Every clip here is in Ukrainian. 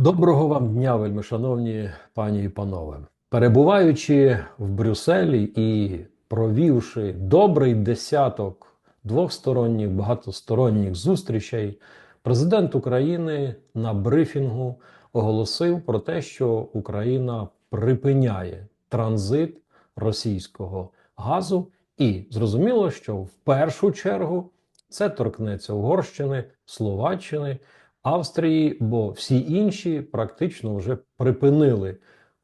Доброго вам дня, вельми шановні пані і панове. Перебуваючи в Брюсселі і провівши добрий десяток двосторонніх багатосторонніх зустрічей, президент України на брифінгу оголосив про те, що Україна припиняє транзит російського газу, і зрозуміло, що в першу чергу це торкнеться Угорщини, Словаччини. Австрії, бо всі інші практично вже припинили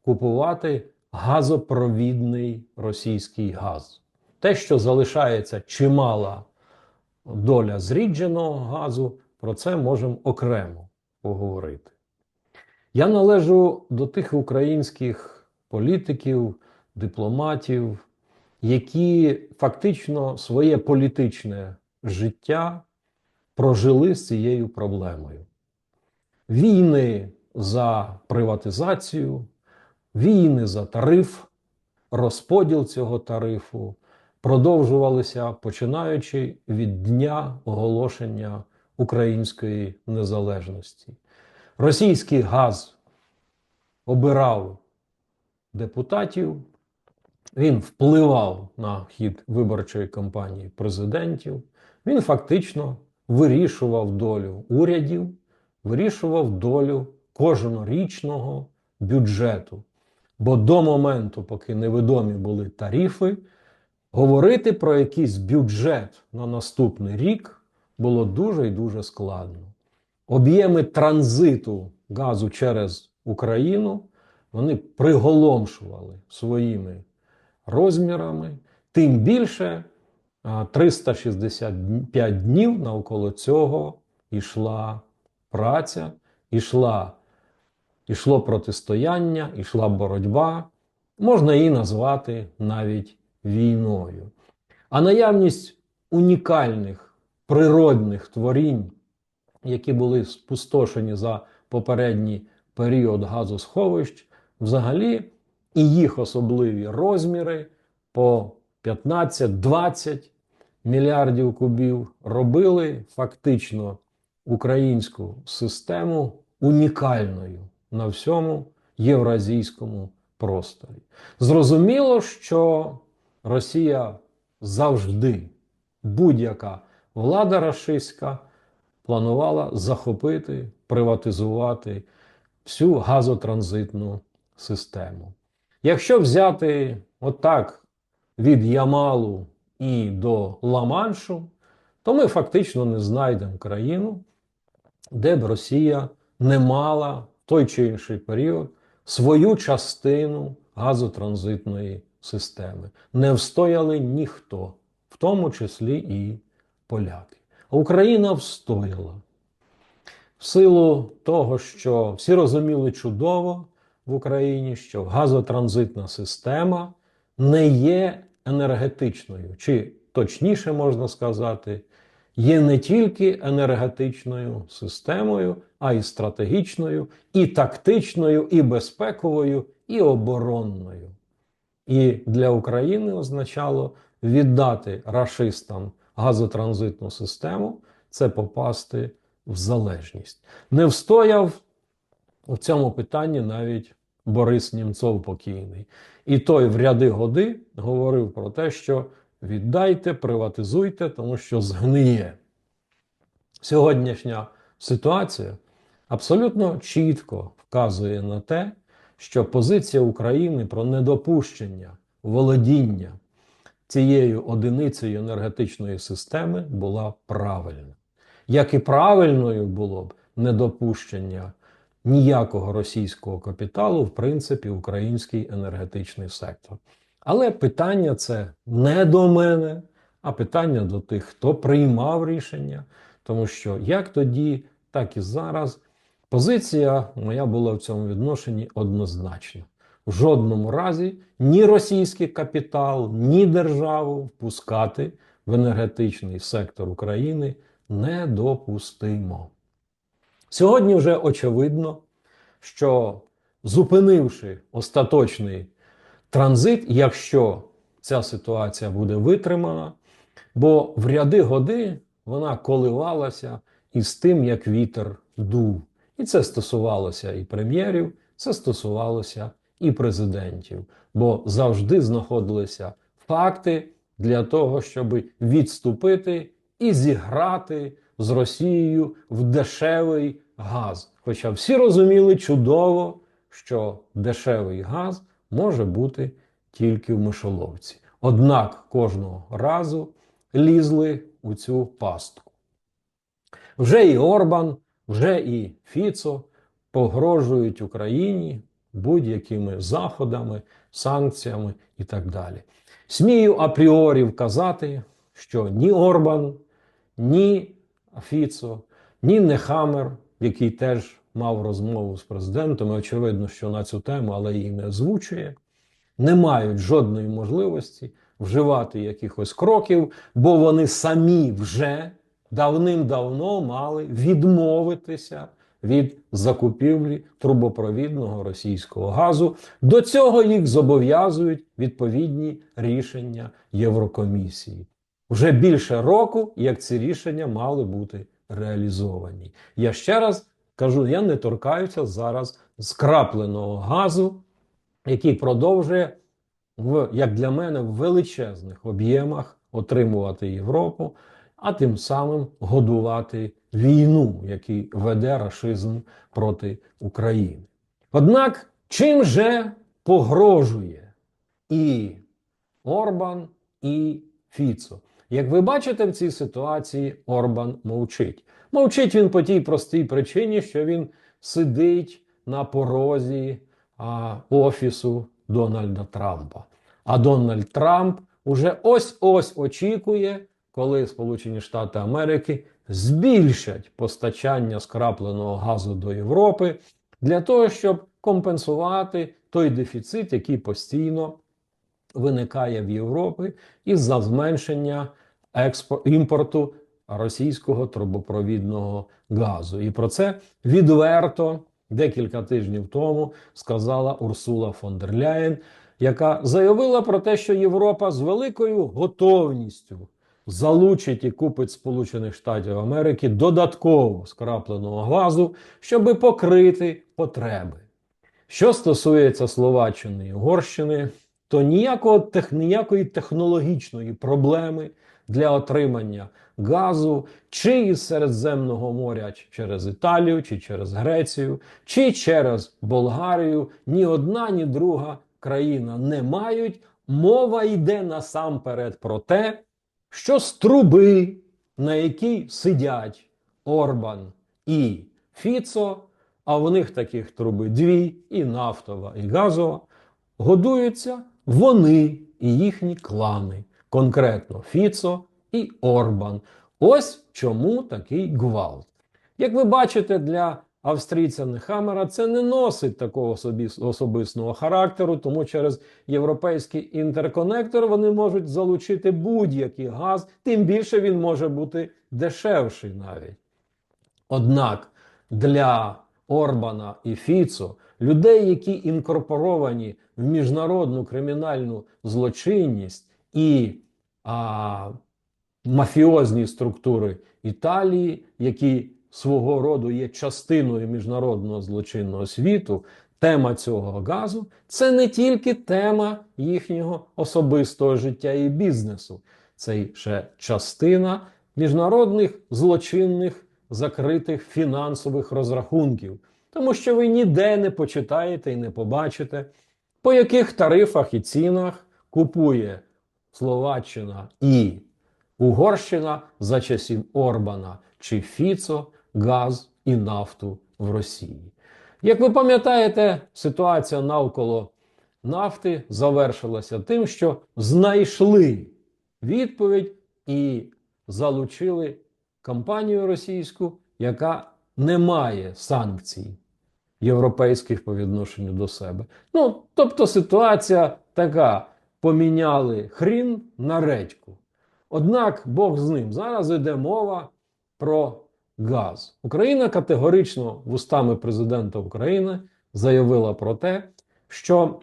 купувати газопровідний російський газ. Те, що залишається чимала доля зрідженого газу, про це можемо окремо поговорити. Я належу до тих українських політиків, дипломатів, які фактично своє політичне життя прожили з цією проблемою. Війни за приватизацію, війни за тариф, розподіл цього тарифу продовжувалися починаючи від дня оголошення української незалежності. Російський газ обирав депутатів, він впливав на хід виборчої кампанії президентів, він фактично вирішував долю урядів, вирішував долю кожнорічного бюджету. Бо до моменту, поки невідомі були тарифи, говорити про якийсь бюджет на наступний рік було дуже і дуже складно. Об'єми транзиту газу через Україну вони приголомшували своїми розмірами, тим більше. 365 днів навколо цього йшла праця, йшла, йшло протистояння, йшла боротьба, можна її назвати навіть війною. А наявність унікальних природних творінь, які були спустошені за попередній період газосховищ, взагалі і їх особливі розміри по 15-20 мільярдів кубів робили фактично українську систему унікальною на всьому євразійському просторі. Зрозуміло, що Росія завжди, будь-яка влада рашистська планувала захопити, приватизувати всю газотранзитну систему. Якщо взяти отак від Ямалу і до Ла-Маншу, то ми фактично не знайдемо країну, де б Росія не мала в той чи інший період свою частину газотранзитної системи. Не встояли ніхто, в тому числі і поляки. Україна встояла. В силу того, що всі розуміли чудово в Україні, що газотранзитна система не є енергетичною, чи точніше можна сказати, є не тільки енергетичною системою, а й стратегічною, і тактичною, і безпековою, і оборонною. І для України означало віддати рашистам газотранзитну систему це попасти в залежність. Не встояв у цьому питанні навіть Борис Німцов покійний. І той в ряди годи говорив про те, що віддайте, приватизуйте, тому що згниє. Сьогоднішня ситуація абсолютно чітко вказує на те, що позиція України про недопущення володіння цією одиницею енергетичної системи була правильна. Як і правильною було б недопущення ніякого російського капіталу, в принципі, український енергетичний сектор. Але питання це не до мене, а питання до тих, хто приймав рішення. Тому що як тоді, так і зараз позиція моя була в цьому відношенні однозначна. В жодному разі ні російський капітал, ні державу впускати в енергетичний сектор України недопустимо. Сьогодні вже очевидно, що зупинивши остаточний транзит, якщо ця ситуація буде витримана, бо в ряди годи вона коливалася із тим, як вітер дув. І це стосувалося і прем'єрів, це стосувалося і президентів, бо завжди знаходилися факти для того, щоб відступити і зіграти з Росією в дешевий газ. Хоча всі розуміли чудово, що дешевий газ може бути тільки в мишоловці. Однак кожного разу лізли у цю пастку. Вже і Орбан, вже і Фіцо погрожують Україні будь-якими заходами, санкціями і так далі. Смію апріорі вказати, що ні Орбан, ні Фіцо, ні Нехамер, який теж мав розмову з президентом, і очевидно, що на цю тему, але її не озвучує, не мають жодної можливості вживати якихось кроків, бо вони самі вже давним-давно мали відмовитися від закупівлі трубопровідного російського газу. До цього їх зобов'язують відповідні рішення Єврокомісії. Вже більше року, як ці рішення мали бути реалізовані. Я ще раз кажу: я не торкаюся зараз скрапленого газу, який продовжує в, як для мене, в величезних об'ємах отримувати Європу, а тим самим годувати війну, який веде рашизм проти України. Однак, чим же погрожує і Орбан, і Фіцо? Як ви бачите в цій ситуації, Орбан мовчить. Мовчить він по тій простій причині, що він сидить на порозі а, офісу Дональда Трампа. А Дональд Трамп уже ось-ось очікує, коли Сполучені Штати Америки збільшать постачання скрапленого газу до Європи для того, щоб компенсувати той дефіцит, який постійно виникає в Європі із-за зменшення експор... імпорту російського трубопровідного газу. І про це відверто декілька тижнів тому сказала Урсула фон дер Ляєн, яка заявила про те, що Європа з великою готовністю залучить і купить Сполучених Штатів Америки додатково скрапленого газу, щоби покрити потреби. Що стосується Словаччини і Угорщини, то ніякого, ніякої технологічної проблеми для отримання газу чи із Середземного моря чи через Італію, чи через Грецію, чи через Болгарію ні одна, ні друга країна не мають. Мова йде насамперед про те, що з труби, на якій сидять Орбан і Фіцо, а в них таких труби дві, і нафтова, і газова, годуються вони і їхні клани, конкретно Фіцо і Орбан. Ось чому такий гвалт. Як ви бачите, для австрійця Нехамера це не носить такого собі особисного характеру, тому через європейський інтерконектор вони можуть залучити будь-який газ, тим більше він може бути дешевший навіть. Однак для Орбана і Фіцо, людей, які інкорпоровані в міжнародну кримінальну злочинність і а, мафіозні структури Італії, які свого роду є частиною міжнародного злочинного світу, тема цього газу це не тільки тема їхнього особистого життя і бізнесу, це ще частина міжнародних злочинних закритих фінансових розрахунків, тому що ви ніде не почитаєте і не побачите, по яких тарифах і цінах купує Словаччина і Угорщина за часів Орбана чи Фіцо газ і нафту в Росії. Як ви пам'ятаєте, ситуація навколо нафти завершилася тим, що знайшли відповідь і залучили компанію російську, яка не має санкцій європейських по відношенню до себе. Ну, тобто ситуація така: поміняли хрін на редьку. Однак Бог з ним зараз йде мова про газ. Україна категорично вустами президента України заявила про те, що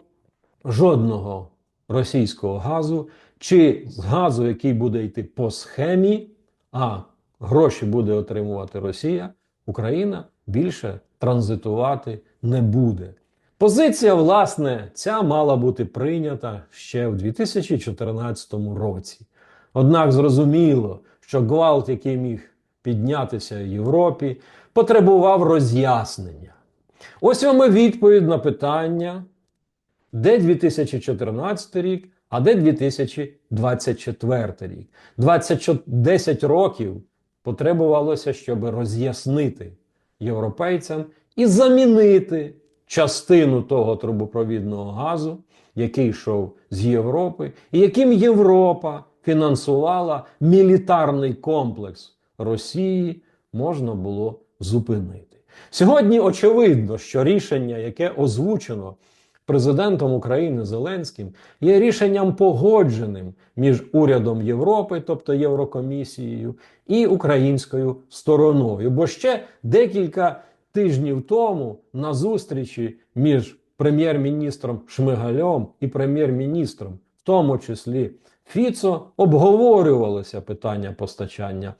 жодного російського газу чи з газу, який буде йти по схемі, а гроші буде отримувати Росія, Україна більше транзитувати не буде. Позиція, власне, ця мала бути прийнята ще в 2014 році. Однак зрозуміло, що гвалт, який міг піднятися в Європі, потребував роз'яснення. Ось вам і відповідь на питання, де 2014 рік, а де 2024 рік. 20, 10 років потребувалося, щоб роз'яснити європейцям і замінити частину того трубопровідного газу, який йшов з Європи, і яким Європа фінансувала мілітарний комплекс Росії, можна було зупинити. Сьогодні очевидно, що рішення, яке озвучено президентом України Зеленським, є рішенням погодженим між урядом Європи, тобто Єврокомісією, і українською стороною. Бо ще декілька тижнів тому на зустрічі між прем'єр-міністром Шмигальом і прем'єр-міністром, в тому числі Фіцо, обговорювалося питання постачання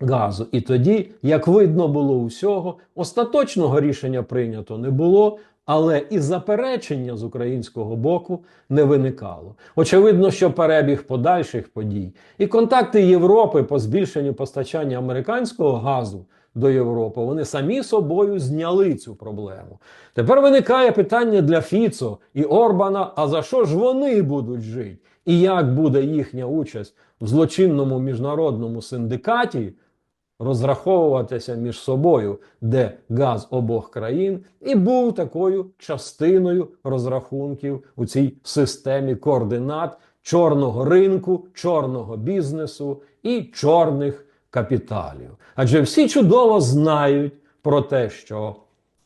газу. І тоді, як видно було усього, остаточного рішення прийнято не було, але і заперечення з українського боку не виникало. Очевидно, що перебіг подальших подій і контакти Європи по збільшенню постачання американського газу до Європи, вони самі собою зняли цю проблему. Тепер виникає питання для Фіцо і Орбана: а за що ж вони будуть жити? І як буде їхня участь в злочинному міжнародному синдикаті розраховуватися між собою, де газ обох країн, і був такою частиною розрахунків у цій системі координат чорного ринку, чорного бізнесу і чорних капіталів. Адже всі чудово знають про те, що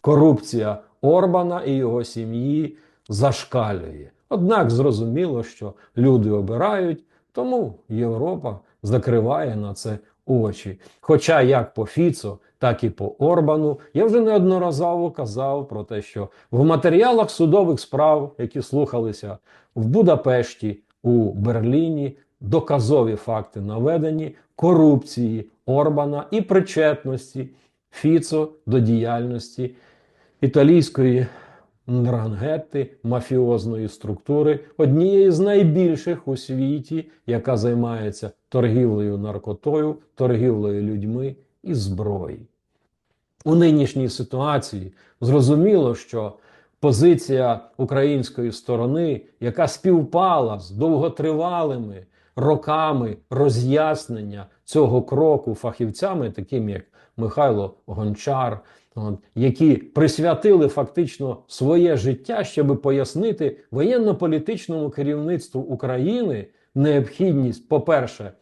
корупція Орбана і його сім'ї зашкалює. Однак зрозуміло, що люди обирають, тому Європа закриває на це очі. Хоча як по Фіцо, так і по Орбану я вже неодноразово казав про те, що в матеріалах судових справ, які слухалися в Будапешті, у Берліні, доказові факти наведені корупції Орбана і причетності Фіцо до діяльності італійської Ндрангетти мафіозної структури, однієї з найбільших у світі, яка займається торгівлею наркотою, торгівлею людьми і зброєю. У нинішній ситуації зрозуміло, що позиція української сторони, яка співпала з довготривалими роками роз'яснення цього кроку фахівцями, такими як Михайло Гончар, які присвятили фактично своє життя, щоб пояснити воєнно-політичному керівництву України необхідність, по-перше,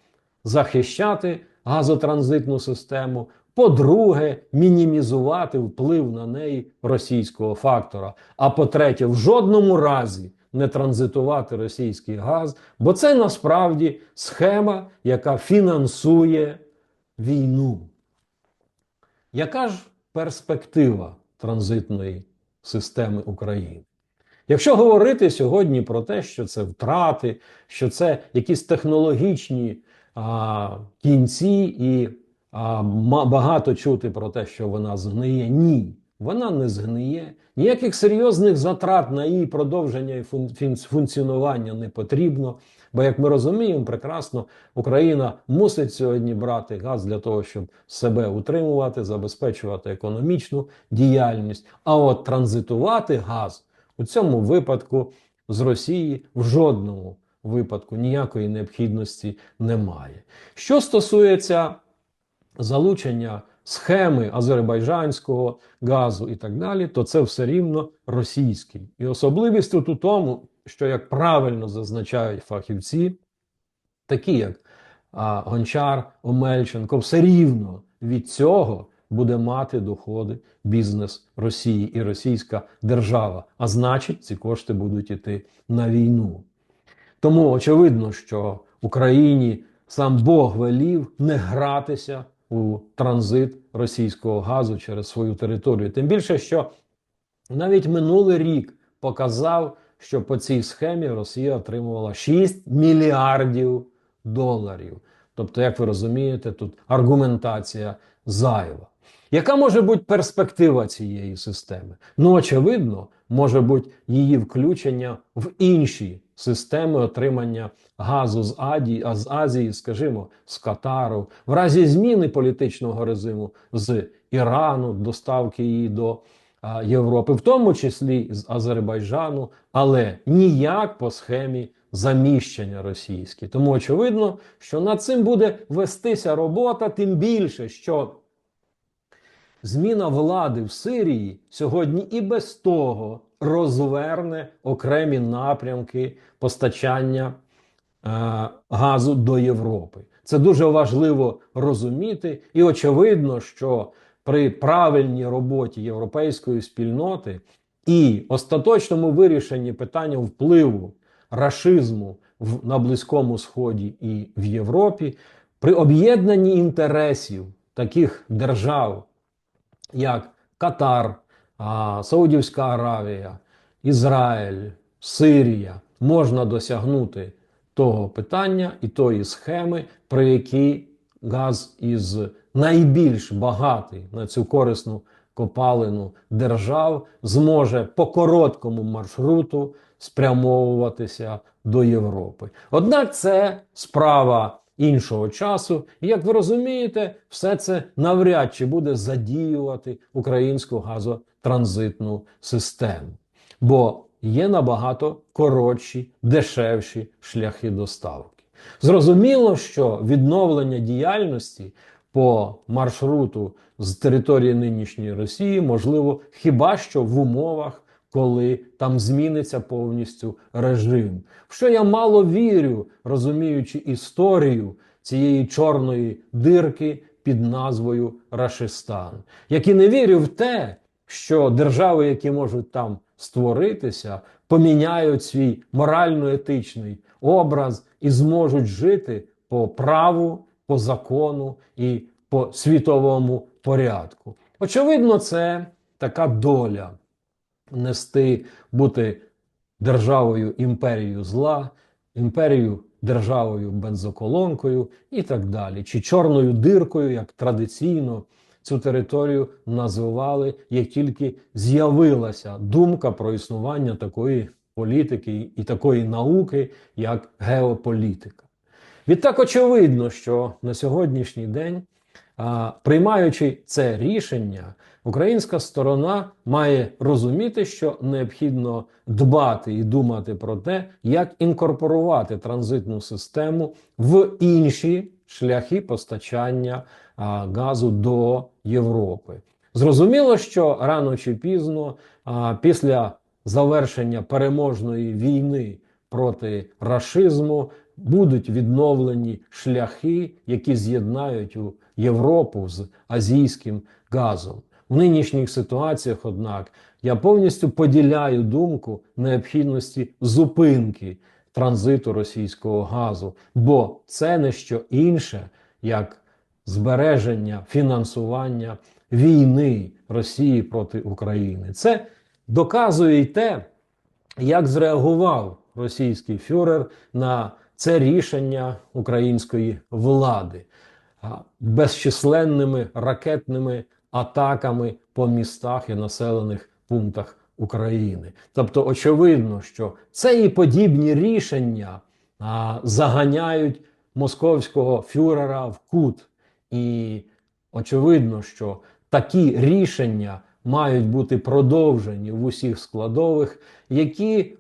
захищати газотранзитну систему. По-друге, мінімізувати вплив на неї російського фактора. А по-третє, в жодному разі не транзитувати російський газ, бо це насправді схема, яка фінансує війну. Яка ж перспектива транзитної системи України? Якщо говорити сьогодні про те, що це втрати, що це якісь технологічні а, кінці, і а, багато чути про те, що вона згниє, ні, вона не згниє. Ніяких серйозних затрат на її продовження і функціонування не потрібно. Бо, як ми розуміємо, прекрасно Україна мусить сьогодні брати газ для того, щоб себе утримувати, забезпечувати економічну діяльність. А от транзитувати газ у цьому випадку з Росії в жодному випадку ніякої необхідності немає. Що стосується залучення схеми азербайджанського газу і так далі, то це все рівно російський. І особливість тут у тому, що, як правильно зазначають фахівці, такі як а, Гончар, Омельченко, все рівно від цього буде мати доходи бізнес Росії і російська держава. А значить, ці кошти будуть іти на війну. Тому очевидно, що Україні сам Бог велів не гратися у транзит російського газу через свою територію. Тим більше, що навіть минулий рік показав, що по цій схемі Росія отримувала 6 мільярдів доларів. Тобто, як ви розумієте, тут аргументація зайва. Яка може бути перспектива цієї системи? Ну, очевидно, може бути її включення в інші системи отримання газу з Азії, а з Азії, скажімо, з Катару, в разі зміни політичного режиму з Ірану, доставки її до Європи, в тому числі з Азербайджану, але ніяк по схемі заміщення російські. Тому очевидно, що над цим буде вестися робота, тим більше, що зміна влади в Сирії сьогодні і без того розверне окремі напрямки постачання е, газу до Європи. Це дуже важливо розуміти, і очевидно, що при правильній роботі європейської спільноти і остаточному вирішенні питання впливу рашизму в, на Близькому Сході і в Європі, при об'єднанні інтересів таких держав, як Катар, Саудівська Аравія, Ізраїль, Сирія, можна досягнути того питання і тої схеми, при якій газ із найбільш багатий на цю корисну копалину держав зможе по короткому маршруту спрямовуватися до Європи. Однак це справа іншого часу, і як ви розумієте, все це навряд чи буде задіювати українську газотранзитну систему, бо є набагато коротші, дешевші шляхи доставки. Зрозуміло, що відновлення діяльності по маршруту з території нинішньої Росії можливо хіба що в умовах, коли там зміниться повністю режим. В що я мало вірю, розуміючи історію цієї чорної дирки під назвою Рашистан, як і не вірю в те, що держави, які можуть там створитися, поміняють свій морально-етичний образ і зможуть жити по праву, по закону і по світовому порядку. Очевидно, це така доля нести бути державою імперією зла, імперією державою бензоколонкою і так далі, чи чорною диркою, як традиційно цю територію називали, як тільки з'явилася думка про існування такої політики і такої науки, як геополітика. Відтак очевидно, що на сьогоднішній день, приймаючи це рішення, українська сторона має розуміти, що необхідно дбати і думати про те, як інкорпорувати транзитну систему в інші шляхи постачання газу до Європи. Зрозуміло, що рано чи пізно, після завершення переможної війни проти рашизму, будуть відновлені шляхи, які з'єднають Європу з азійським газом. В нинішніх ситуаціях, однак, я повністю поділяю думку необхідності зупинки транзиту російського газу, бо це не що інше, як збереження фінансування війни Росії проти України. Це доказує й те, як зреагував російський фюрер на це рішення української влади безчисленними ракетними атаками по містах і населених пунктах України. Тобто, очевидно, що це і подібні рішення заганяють московського фюрера в кут. І очевидно, що такі рішення мають бути продовжені в усіх складових, які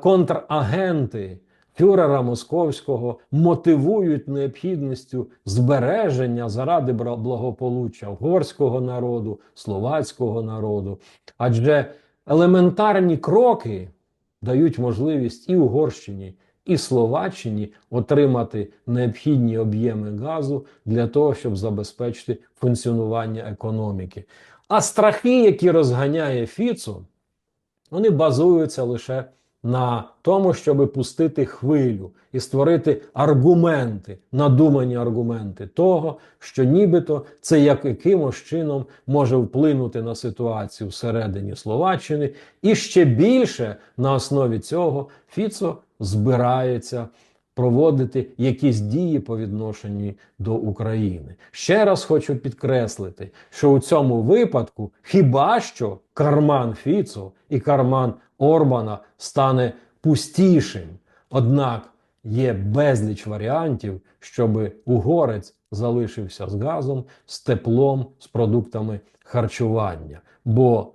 контрагенти фюрера московського мотивують необхідністю збереження заради благополуччя угорського народу, словацького народу. Адже елементарні кроки дають можливість і Угорщині, і Словаччині отримати необхідні об'єми газу для того, щоб забезпечити функціонування економіки. А страхи, які розганяє Фіцо, вони базуються лише на тому, щоб пустити хвилю і створити аргументи, надумані аргументи того, що нібито це як якимось чином може вплинути на ситуацію всередині Словаччини, і ще більше на основі цього Фіцо збирається проводити якісь дії по відношенню до України. Ще раз хочу підкреслити, що у цьому випадку хіба що карман Фіцо і карман Орбана стане пустішим. Однак є безліч варіантів, щоб угорець залишився з газом, з теплом, з продуктами харчування. Бо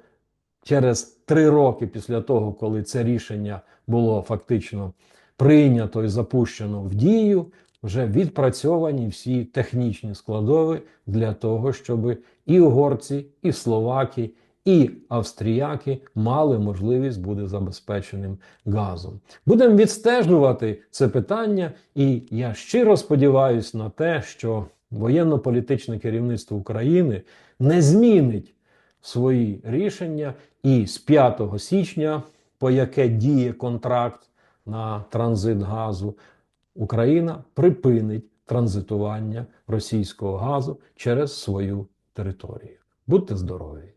через три роки після того, коли це рішення було фактично прийнято і запущено в дію, вже відпрацьовані всі технічні складови для того, щоб і угорці, і словаки, і австріяки мали можливість бути забезпеченим газом. Будемо відстежувати це питання, і я щиро сподіваюся на те, що воєнно-політичне керівництво України не змінить свої рішення, і з 5 січня, по яке діє контракт на транзит газу, Україна припинить транзитування російського газу через свою територію. Будьте здорові!